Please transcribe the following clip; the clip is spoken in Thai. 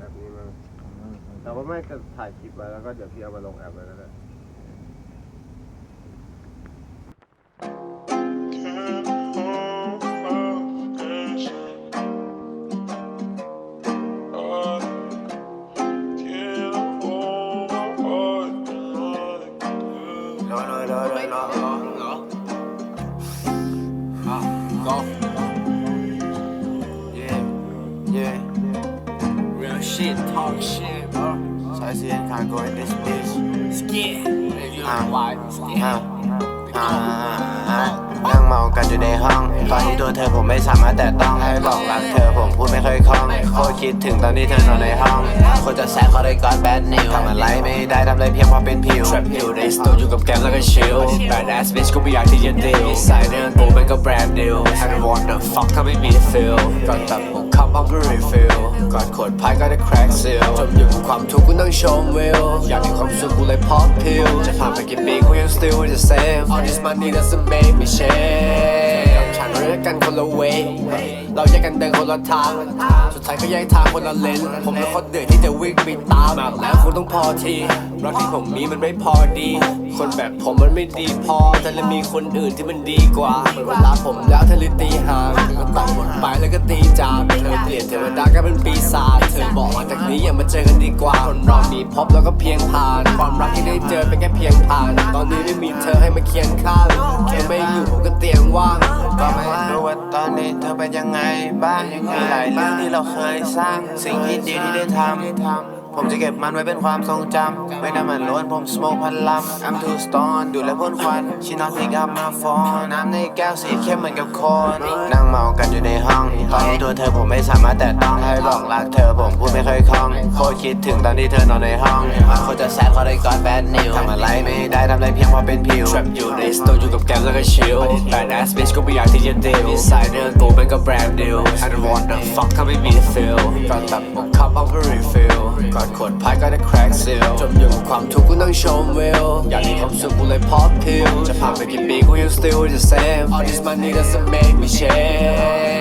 แอปนี้มั้งแต่ว่าไม่จะถ่ายคลิปไว้แล้วก็เดี๋ยวพี่เอามาลงแอปไว้ก็ได้ No, no, no, no, no, no, no. Ah, go. Yeah, shit, talk shit, bro. ใช้เสียงคาโกย this bitch Skit. You อ่า know why? อ่าอ่าอ่านั่งเมากันอยู่ในห้องตอนที่ตัวเธอผมไม่สามารถแตะต้องให้บอกรักเธอผมพูดไม่เคยคล่องโคตรคิดถึงตอนที่เธอนอนในห้องคนจะแซกเขาได้ก่อนแบดนิวทำอะไรไม่ได้ทำอะไรเพียงเพราะเป็นผิว Trap อยู่ในสตูอยู่กับแกมแล้วก็ชิล Bad ass bitch กูไม่อยากที่จะดีลใส่เนื้อกูมันก็แบรนด์ new I don't want the fuck ถ้าไม่มี feel ก่อนตัดผมคับเอาไป refill ก่อน ขวดพายก็ได้แครกซิลจมอยู่กับความทุกข์กูต้องชมวิวอยากมีความสุขกูเลยพอดพิลจะผ่านไปกี่ปีกูยัง still the same All this money doesn't make me change กับฉันเลือกกันคนละเวเราแยกกันเดิน ละทาง สุดท้ายก็แยกทางคนละเลน ผมเป็นคนเดือดที่จะวิ่งไปตามมากแล้วคงต้องพอที รักที่ผมมีมันไม่พอดี คนแบบผมมันไม่ดีพอ แต่เลยมีคนอื่นที่มันดีกว่าเหมือนเวลาผมแล้วเธอเลยตีห่างก็ตัดหมดไปแล้วก็ตีจากเธอเปลี่ยนเทวดากลายเป็นปีศาจเธอบอกว่าจากนี้อย่ามาเจอกันดีกว่า คนเรามีพบแล้วก็เพียงผ่าน ความรักที่ได้เจอเป็นแค่เพียงผ่าน ตอนนี้ไม่มีเธอให้มาเคียงข้างเธอไม่อยู่ผมก็เตียงว่างก็ไม่ ว่าตอนนี้เธอเป็นยังไงบ้างมีหลายเรื่องที่เราเคยสร้าง สิ่งที่ดีที่ได้ทำ ผมจะเก็บมันไว้เป็นความทรงจำไม่น้ำมันล้วนผม smoke พันลำ I'm too stoned ดูแลพ่นควัน She not pick up my phone น้ำในแก้วสีเข้มเหมือนกับโคน นั่งเมากันอยู่ในห้อง ตอนนี้ตัวเธอผมไม่สามารถแตะต้องให้บอกรักเธอผมพูดไม่เคยคล่องโคตรคิดถึงตอนที่เธอนอนในห้องโคตรจะแซดเขาได้ก่อนแบดนิวทำอะไรไม่ได้ทำอะไรเพียงเพราะเป็นผิว Trap อยู่ในสตูอยู่กับแกมแล้วก็ชิล Bad ass bitch กูไม่อยากที่จะดีลใส่เนื้อกูมันก็แบรนด์ new I don't want the fuck ถ้าไม่มี feel ก่อนตัดผมคับเอาไป refill กอดขดพายก็ได้แครกซิลจมอยู่กับความทุกข์กูต้องชมวิวอยากมีความสุขกูเลยพอพิวจะผ่านไปกี่ปีกูยัง still the same All this money doesn't make me change